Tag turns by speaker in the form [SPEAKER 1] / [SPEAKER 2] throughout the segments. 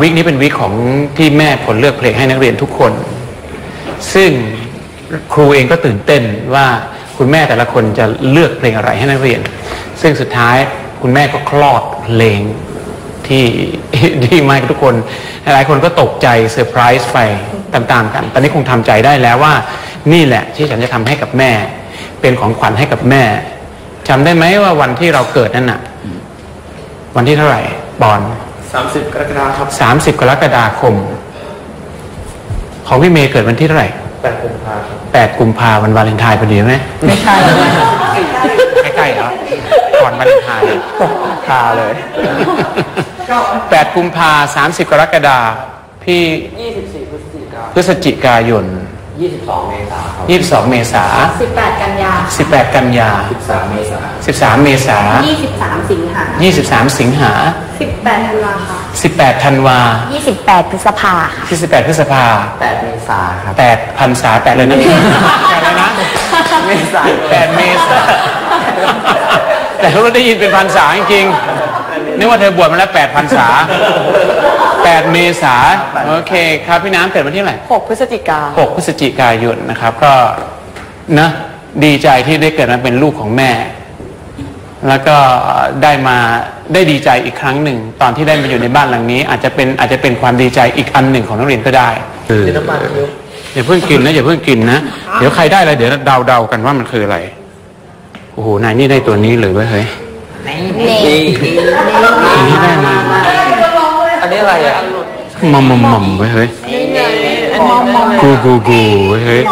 [SPEAKER 1] วิกนี้เป็นวิกของที่แม่ผลเลือกเพลงให้นักเรียนทุกคน ซึ่งครูเองก็ตื่นเต้นว่าคุณแม่แต่ละคนจะเลือกเพลงอะไรให้นักเรียน ซึ่งสุดท้ายคุณแม่ก็คลอดเพลงที่ที่ไมาให้ทุกคน หลายคนก็ตกใจเซอร์ไพรส์ไปตามๆกัน ตอนนี้คงทำใจได้แล้วว่า นี่แหละที่ฉันจะทำให้กับแม่ เป็นของขวัญให้กับแม่จำได้ไหมว่าวันที่เราเกิดนั่นน่ะ วันที่เท่าไหร่ปอน
[SPEAKER 2] 30 กรกฎาคมครับ
[SPEAKER 1] สามสิบกรกฎาคม ของพี่เมย์เกิดวันที่เท่าไหร่
[SPEAKER 2] 8กุมภาพันธ์
[SPEAKER 1] แปดกุมภาวันวาเลนไทน์พอดีไหม
[SPEAKER 3] ไม่ใช่
[SPEAKER 1] ใกล้ๆเหรอก่อนวาเลนไทน์
[SPEAKER 2] คาเลย
[SPEAKER 1] แปดกุมภาสามสิบกรกฎาพี่
[SPEAKER 2] 24 พฤศจิกา
[SPEAKER 1] พฤศจิกายน
[SPEAKER 2] 22 เมษายนครับ
[SPEAKER 1] ยี่สิบสองเมษา
[SPEAKER 4] 18 กันยา
[SPEAKER 1] สิบแปดกันยา
[SPEAKER 2] 13 เมษายน
[SPEAKER 1] สิบสามเมษา
[SPEAKER 4] 23 สิงหา
[SPEAKER 1] ยี่สิบสามสิงหา
[SPEAKER 4] 18ธันวาค่ะ
[SPEAKER 1] สิบแปดธันวา
[SPEAKER 4] 28 พฤษภาค่ะ
[SPEAKER 1] ที่สิบแปดพฤษภา
[SPEAKER 2] 8เมษายนครับ
[SPEAKER 1] แปดพันษาแปดเลยนะแปดเลยนะ
[SPEAKER 2] เมษายน
[SPEAKER 1] แปดเมษาแต่เราได้ยินเป็นพันษาจริงๆนึกว่าเธอบวชมาแล้วแปดพันษาแปดเมษาโอเคครับพี่น้ำเกิดวันที่เท่าไหร่
[SPEAKER 3] 6 พฤศจิกา
[SPEAKER 1] 6 พฤศจิกายนนะครับก็นะดีใจที่ได้เกิดมาเป็นลูกของแม่ แล้วก็ได้มาได้ดีใจอีกครั้งหนึ่ง ตอนที่ได้มาอยู่ในบ้านหลังนี้ อาจจะเป็นอาจจะเป็นความดีใจอีกอันหนึ่งของนักเรียนก็ได้
[SPEAKER 2] เดี๋ยวน้ำมันเยอะ
[SPEAKER 1] อย่าเพิ่งกินนะอย่าเพิ่งกินนะเดี๋ยวใครได้อะไรเดี๋ยวเดาเดาๆกันว่ามันคืออะไรโอ้โหนายนี่ได้ตัวนี้เลยเว้ยเฮ้ย
[SPEAKER 2] นี่
[SPEAKER 1] อันนี้ได้มา
[SPEAKER 2] อันนี้อะไรอะ
[SPEAKER 1] มอมมอมมอมเว้ยเฮ้ย กูกูกูเว้ยเฮ้ย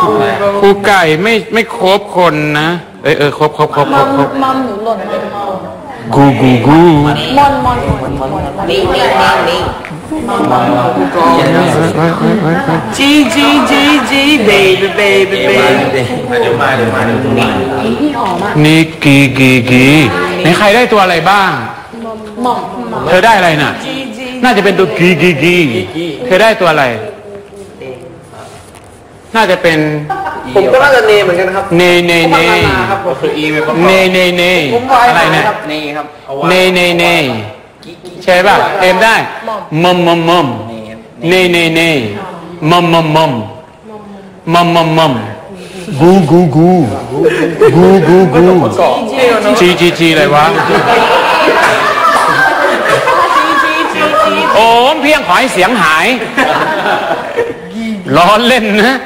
[SPEAKER 1] กูไก่ไม่ไม่ครบคนนะเอยเออครบครบครบครบครบ
[SPEAKER 3] มอมหนูหล่นไป
[SPEAKER 1] กูกูกู
[SPEAKER 3] มอนมอนมอนมอน
[SPEAKER 2] จีจีจีจีเบบี้เบบี้เบบี้เดี๋ยวมาเดี๋ยวมาเดี๋ยวมา
[SPEAKER 1] นี่กีกีกีในใครได้ตัวอะไรบ้างเธอได้อะไรน่ะ น่าจะเป็นตัวกีกีกีเธอได้ตัวอะไร น่าจะเป็น
[SPEAKER 2] ผมก็น่าจะเนเหมือนกันครับ
[SPEAKER 1] เนเนเน
[SPEAKER 2] ครับก็คืออีไปประก
[SPEAKER 1] เน
[SPEAKER 2] อบ
[SPEAKER 1] เนเน
[SPEAKER 2] ผมวาย
[SPEAKER 1] อะไรเนี่ย
[SPEAKER 2] ครับเนครับเอา
[SPEAKER 1] เนเนเนใช่ป่ะเอ็มได้มอมมอมมอมเนเนเนมอมมอมมอมมอมมอมมอมกูกูกูกูกูกู
[SPEAKER 2] เกาะที่มัน
[SPEAKER 1] จีจีจีอะไรวะโอ้มเพียงขอให้เสียงหายล้อเล่นนะ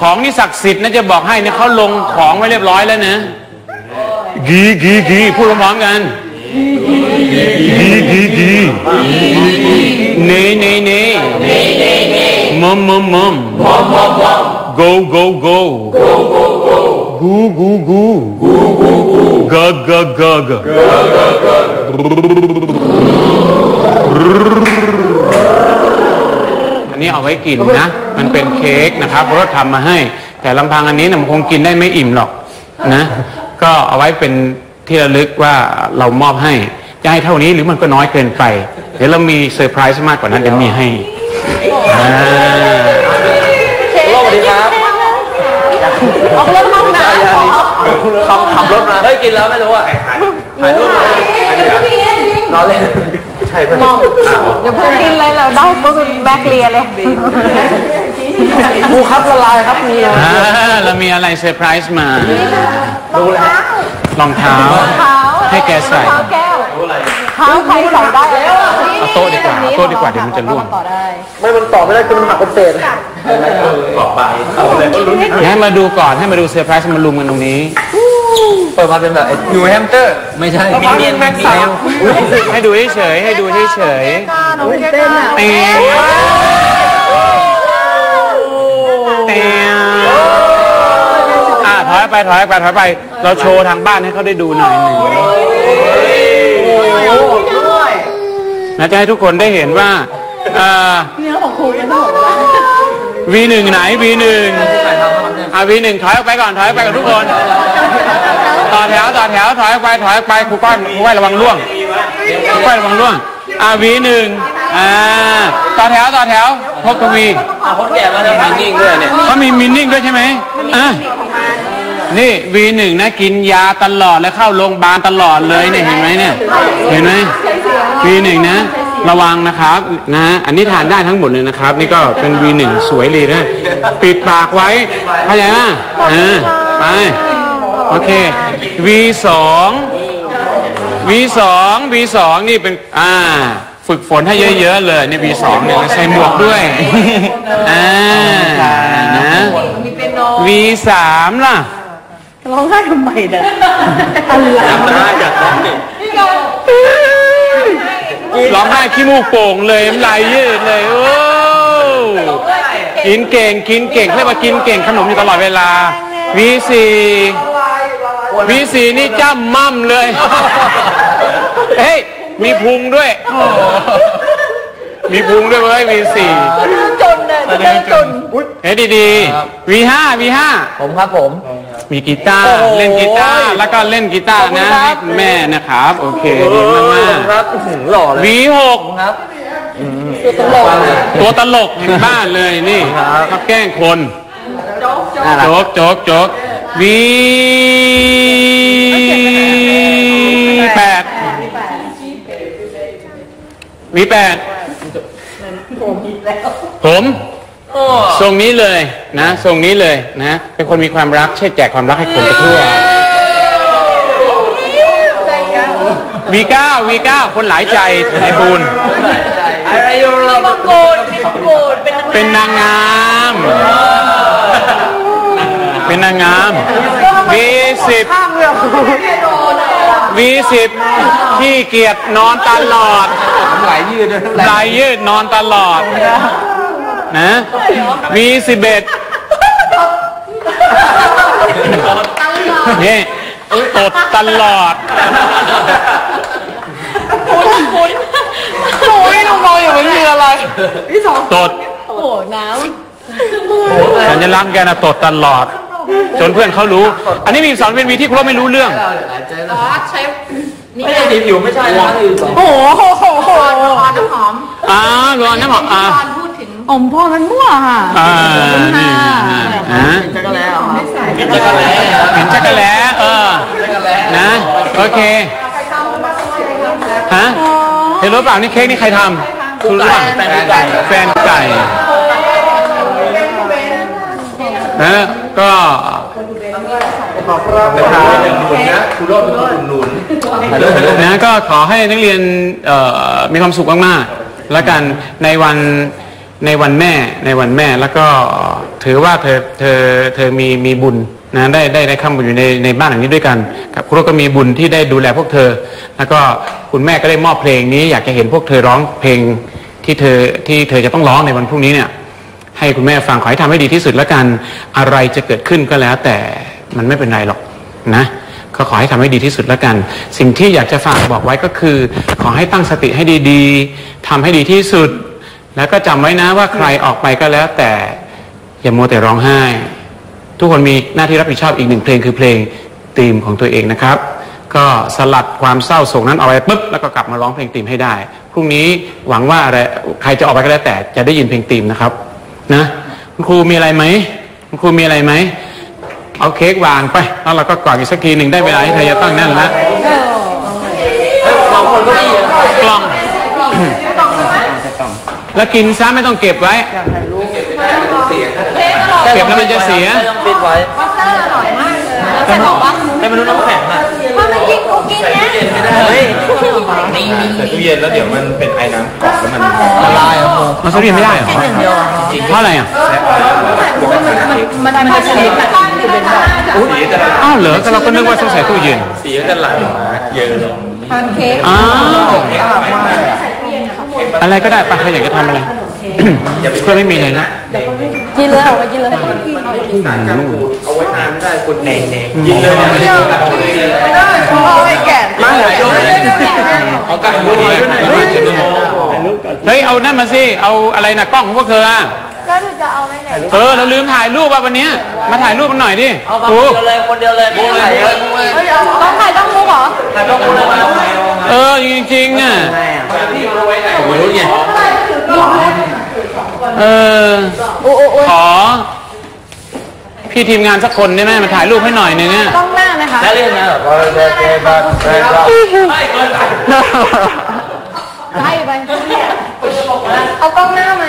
[SPEAKER 1] ของนี่ศักดิ์สิทธิ์นะจะบอกให้เนี่ยเขาลงของไว้เรียบร้อยแล้วนะกีกีกีพูดพร้อมๆกันกีกีกีเนเนเนมอมมอมมอม go go go gu gu gu ga ga ga ga อั นนี้เอาไว้กินนะ มันเป็นเค้กนะครับเพราะว่าทำมาให้ แต่ลำพังอันนี้นะมันคงกินได้ไม่อิ่มหรอกนะ ก็เอาไว้เป็นที่ระลึกว่าเรามอบให้จะให้เท่านี้หรือมันก็น้อยเกินไป เดี๋ยวเรามีเซอร์ไพรส์มากกว่านั้นเดี๋ยวมีให้อ่า
[SPEAKER 2] สวัสดีครับ
[SPEAKER 3] ออกเรื่องห้องน้
[SPEAKER 2] ขับขับรถมาเฮ้ยกินแล้วไม่รู้อะถ่ายรูปเลยล้อเล่น ใช่ไหมำ
[SPEAKER 3] มอมอย่าเพิ่งกินเลยเราได้ก็เป็นแบคเลียเลย
[SPEAKER 2] ครูครับละลายครับมีอะไร
[SPEAKER 1] อ่าเรามีอะไรเซอร์ไพรส์มา
[SPEAKER 2] ดูแล
[SPEAKER 1] รองเท้า
[SPEAKER 3] เท้า
[SPEAKER 1] ให้แกใส่
[SPEAKER 3] เท้าแก้วเท้าใครใส่ได้
[SPEAKER 1] เอาโต๊ะดีกว่าเอาโต๊ะดีกว่าเดี๋ยวมันจะร่วง
[SPEAKER 3] ต่อได้
[SPEAKER 2] ไม่มันต่อไม่ได้คือมันหักเป็นเศษเกาะใบเอาอะไรก็ลุ้น
[SPEAKER 1] ให้มาดูก่อนให้มาดูเซอร์ไพรส์มาลุมกันตรงนี้
[SPEAKER 2] เปิดมาเป็นแบบนิวแฮมสเตอร์ ไม่ใช่มินเนียนแม็กซ์
[SPEAKER 1] ให้ดูเฉยๆให้ดูเฉย
[SPEAKER 3] น้องเต้นอะ
[SPEAKER 1] ๆเตียเตียอะถอยไปถอยไปถอยไป เราโชว์ทางบ้านให้เขาได้ดูหน่อยหนึ่งนะจะให้ทุกคนได้เห็นว่าอ่า
[SPEAKER 3] เนื้อของครูยังต้องบอกว่า
[SPEAKER 1] วีหนึ่งไหนวีหนึ่ง อะวีหนึ่งถอยออกไปก่อนถอยออกไปกับทุกคน ต่อแถวต่อแถวถอยออกไปถอยออกไปครูก้อยครูก้อยระวังล่วงครูก้อยระวังล่วงอะวีหนึ่งอ่าต่อแถวต่อแถวพบทวี
[SPEAKER 2] คนแก่มาทำนิ่งด้วยเนี่ย
[SPEAKER 1] เขามีมินนิ่งด้วยใช่ไหมอะนี่วีหนึ่งนะกินยาตลอดแล้วเข้าโรงพยาบาลตลอดเลยเนี่ยเห็นไหมเนี่ยเห็นไหมวีหนึ่งนะ ระวังนะครับนะอันนี้ทานได้ทั้งหมดเลยนะครับ นี่ก็เป็น V1 สวยเลยนะปิดปากไว้เข้าใจไหมอ่าไปโอเค V2 V2 V2 นี่เป็นอ่าฝึกฝนให้เยอะ ๆ เลยใน V2 เนี่ยใส่หมวกด้วยอ่านะ V3 ล่ะ
[SPEAKER 3] ร้องไห้ทำไมเนี่ย
[SPEAKER 2] จำได้จากน้องเด็ก
[SPEAKER 1] ร้องไห้ขี้มูกโป่งเลยน้ำลายยืดเลยโอ้กินเก่งกินเก่งเรียกว่ากินเก่งขนมอยู่ตลอดเวลาวีซีวีซีนี่จ้ำมั่มเลย เฮ้ย มีพุงด้วย มีพุงด้วยเว้ย V4
[SPEAKER 3] จนเนี่ยจะได้จน
[SPEAKER 1] เฮ้ยดีๆ V5 V5
[SPEAKER 2] ผมครับผม
[SPEAKER 1] มีกีตาร์เล่นกีตาร์แล้วก็เล่นกีตาร์นะให้คุณแม่นะครับ โอเคดีมาก
[SPEAKER 2] ครับหล่อเลย
[SPEAKER 1] ๆ V6
[SPEAKER 2] ครับ
[SPEAKER 1] ตัวตลกแห่งบ้านเลยนี่
[SPEAKER 2] ครับ
[SPEAKER 1] แกล้งคน
[SPEAKER 2] น่ารัก
[SPEAKER 1] โจ๊กโจ๊กโจ๊กวีแปดวีแปด ผมทรงนี้เลยนะทรงนี้เลยนะ เป็นคนมีความรักใช่แจกความรักให้คนไปทั่ววีเก้าวีเก้าคนหลายใจในบุญ
[SPEAKER 2] อะไรอยู่เรา
[SPEAKER 3] บังโกนบังโกนเป็น
[SPEAKER 1] เป็นนางงามเป็นนางงาม V10
[SPEAKER 3] ข้า งเรือ
[SPEAKER 1] V10 ขี้เกียจนอนตลอด
[SPEAKER 2] ไหลยืดด้วย
[SPEAKER 1] ไหลยืดนอนตลอด นะ V11 นี่ตดตลอด
[SPEAKER 3] โอ้ยหนูมองอยู่มันคืออะไร
[SPEAKER 1] ตด
[SPEAKER 3] โอ้โหน้
[SPEAKER 1] สัญลักษณ์แกนะตดตลอด จนเพื่อนเขารู้ อันนี้มีสอนเป็นวีที่ครูไม่รู้เรื่อง
[SPEAKER 4] ใช้
[SPEAKER 2] ไม่ใช่ดิบอยู่ไม่ใช่นะอยู่สองำ
[SPEAKER 3] โอ้โหโหโห
[SPEAKER 4] น้ำหอม
[SPEAKER 1] อ่ารอน้ำหอมอ่า
[SPEAKER 4] ตอนพูดถึง
[SPEAKER 3] อมพ่อมันมั่วค่ะ
[SPEAKER 1] อ่านี่นะ
[SPEAKER 2] จักรแล้ว
[SPEAKER 1] เห็นจักรแล้เออนะโอเคฮะเห็นรู้เปล่านี่เค้กนี่ใครทำคุณรู้เปล่า
[SPEAKER 2] แฟนไก่
[SPEAKER 1] แฟนไก่นะ ก็นะก็ขอให้นักเรียนมีความสุขมากๆแล้วกันในวันในวันแม่ในวันแม่แล้วก็ถือว่าเธอเธอเธอมีมีบุญนะได้ได้ได้เข้ามาอยู่ในในบ้านหลังนี้ด้วยกันกับครูก็มีบุญที่ได้ดูแลพวกเธอ แล้วก็คุณแม่ก็ได้มอบเพลงนี้ อยากจะเห็นพวกเธอร้องเพลงที่เธอที่เธอจะต้องร้องในวันพรุ่งนี้เนี่ย ให้คุณแม่ฟังขอให้ทำให้ดีที่สุดแล้วกันอะไรจะเกิดขึ้นก็แล้ว แต่มันไม่เป็นไรหรอกนะก็ขอให้ทำให้ดีที่สุดแล้วกัน สิ่งที่อยากจะฝากบอกไว้ก็คือ ขอให้ตั้งสติให้ดีๆทำให้ดีที่สุด แล้วก็จำไว้นะว่าใครออกไปก็แล้ว แต่อย่ามัวแต่ร้องไห้ ทุกคนมีหน้าที่รับผิดชอบอีกหนึ่งเพลงคือเพลงธีมของตัวเองนะครับ ก็สลัดความเศร้าโศกนั้นเอาไว้ปุ๊บแล้วก็กลับมาร้องเพลงธีมให้ได้พรุ่งนี้หวังว่าอะไรใครจะออกไปก็แล้วแต่จะได้ยินเพลงธีมนะครับ นะคุณครูมีอะไรไหมคุณครูมีอะไรไหมเอาเค้กวางไปแล้วเราก็กอดอีกสักทีหนึ่งได้เวลาที่เธอจะต้องนั่นแล้ว
[SPEAKER 2] สองคนก็ดี
[SPEAKER 1] กล่องแล้วกินซะไม่ต้องเก็บไว้เก็บแล้วมันจะเสีย
[SPEAKER 2] ต้องปิดไว้
[SPEAKER 4] จะบอกว่า
[SPEAKER 2] ให้มันรู้น้ำแข็งอะ
[SPEAKER 4] ถ้ามันกินกูกินเนี้ย
[SPEAKER 2] เฮ้ย
[SPEAKER 5] ใส่ตู้เย็นแล้วเดี๋ยวมันเป็นไอ้น้ำเกาะแล้วมัน
[SPEAKER 2] ละลายครับผม
[SPEAKER 1] มันซื้อเรียนไม่ได้เหรอเพราะอะไรอะ
[SPEAKER 4] มันมันจะเล็กแบบ
[SPEAKER 5] สีจะ
[SPEAKER 1] อ้าวเหรอก็เราก็นึกว่าต้องใส่ตู้เย็น
[SPEAKER 5] สีจะไหลออกมาเยอะเลย
[SPEAKER 1] อ้าวอะไรก็ได้ปะใครอยากจะทำอะไรเพื่อไม่มีอะไรนะ
[SPEAKER 3] กินเลยเอาไปกินเลย
[SPEAKER 5] เอาไว้ทานไม่ได้คนแหน่งกินเลยเนี่ยไม่ได้
[SPEAKER 3] เอาไปแกะ
[SPEAKER 2] มาไหนดู
[SPEAKER 5] เอาไก่ด้วย
[SPEAKER 1] เฮ้ยเอานั่นมาสิเอาอะไรนะกล้องของพวกเธออะ
[SPEAKER 3] ก็หนูจะเอาไว้ไหน
[SPEAKER 1] เออเราลืมถ่ายรูปว่าวันนี้มาถ่ายรูปมันหน่อยดิ
[SPEAKER 2] เอา
[SPEAKER 1] ค
[SPEAKER 2] นเดียวเลยคนเดียวเลยม่ไหลเลย
[SPEAKER 3] ต้องถ่ายต้องมุกเหรอ
[SPEAKER 2] ถ่ายต้องคนเดีย
[SPEAKER 1] เออจริงๆอะ
[SPEAKER 5] ไม่เรู้ไง
[SPEAKER 1] เออ
[SPEAKER 3] โอ้โอ้โอ้
[SPEAKER 1] ขอ พี่ทีมงานสักคนได้ไหมมาถ่ายรูปให้หน่อยหนึงอะ
[SPEAKER 3] ต้องหน้าไหมคะ
[SPEAKER 2] แล้วเรียนนะแบบ
[SPEAKER 3] ไล่ไป
[SPEAKER 4] เอากล้องหน้าไหม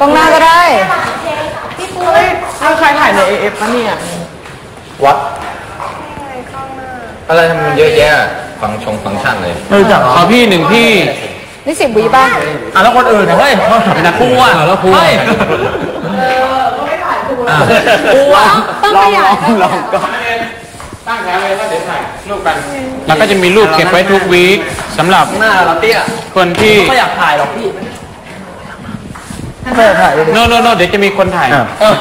[SPEAKER 3] ตรงหน้าก็ได้
[SPEAKER 4] พี่ปู
[SPEAKER 3] เอาใครถ่ายในเอฟปะเนี่ย
[SPEAKER 2] วัด
[SPEAKER 5] อะไรทำไมมันเยอะแยะฟังชงฟังก์ชันเลย
[SPEAKER 2] ไม่รู้จักเหรอ
[SPEAKER 1] ขอพี่หนึ่งพี่
[SPEAKER 3] นี่สิบวิป่ะ
[SPEAKER 2] อะแล้วคนอื่นเนี่ยเฮ้ยนะครูอะแล้วครูเฮ้ยครูอ่ะ
[SPEAKER 3] ต้องขยาย
[SPEAKER 2] ลองก็
[SPEAKER 1] ตั้งแถวเลยว่าเดี๋ยวถ่ายรูปกันแล้วก็จะมีรูปเก็บไว้ทุกวีคสำหรับ
[SPEAKER 2] หน้าเราเตี้ย
[SPEAKER 1] คนที่
[SPEAKER 2] ก็อยากถ่ายหรอกพี่ไม่อยากถ่ายเลย
[SPEAKER 1] โนโนโนเดี๋ยวจะมีคนถ่าย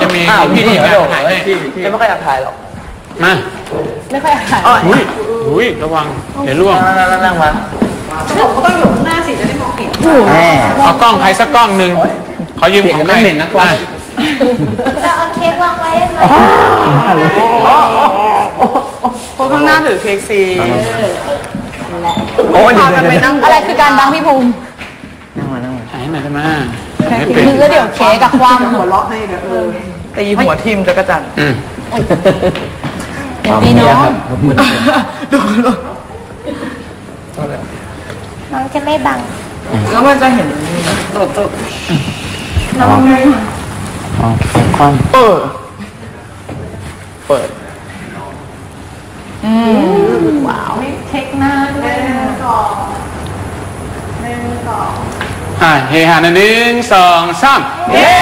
[SPEAKER 1] จะมี
[SPEAKER 2] อ้าวพี่
[SPEAKER 1] พี่
[SPEAKER 2] เห
[SPEAKER 1] ที่
[SPEAKER 2] นียว
[SPEAKER 1] ถ่าย
[SPEAKER 2] โดด
[SPEAKER 1] ให้
[SPEAKER 2] พี่พี่ไม่ค่อยอยากถ่ายหรอก
[SPEAKER 1] มา
[SPEAKER 3] ไม่ค่อยถ่าย
[SPEAKER 1] อุ้ยอุ้ยระวังเดี๋ยวล่วง
[SPEAKER 2] นั่งนั่งนั่งมา
[SPEAKER 3] แม่
[SPEAKER 1] เอากล้องใครสักกล้องหนึ่งขอยืมของใคร
[SPEAKER 2] เสียงมันเหม็นนะกล้อง
[SPEAKER 1] อ่
[SPEAKER 4] จะเอาเค้กวางไว้ไหม
[SPEAKER 3] คนข้างหน้าถือเค้กซี
[SPEAKER 2] โอ้ยเดี๋ยว
[SPEAKER 3] พากัน
[SPEAKER 2] เดี๋ยว
[SPEAKER 3] ไปนั่งอะไรคือการบังพี่ภูมิ
[SPEAKER 2] นั่งมานั่งมา
[SPEAKER 1] ถ่ายให้หน่อยได้ไหมไม่เป็น
[SPEAKER 3] คือเดี๋ยวเค้กกับความหัวเราะให้
[SPEAKER 2] ตีหัวทิ่มจักรจันทร์
[SPEAKER 1] อืม
[SPEAKER 3] เดี๋ยวพี่น้อง
[SPEAKER 4] น้องจะไม่บัง
[SPEAKER 3] แล้วมันจะเห็นตัวตัว
[SPEAKER 1] อ๋ อความ
[SPEAKER 2] เออ เปิด
[SPEAKER 4] เค้กหน้าด้วย
[SPEAKER 1] อ่าเฮฮานะหนึ่งสองสามเย้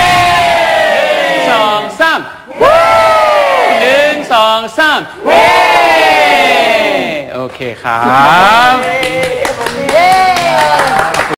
[SPEAKER 1] สองสามหนึ่งสองสามเย้โอเคครับ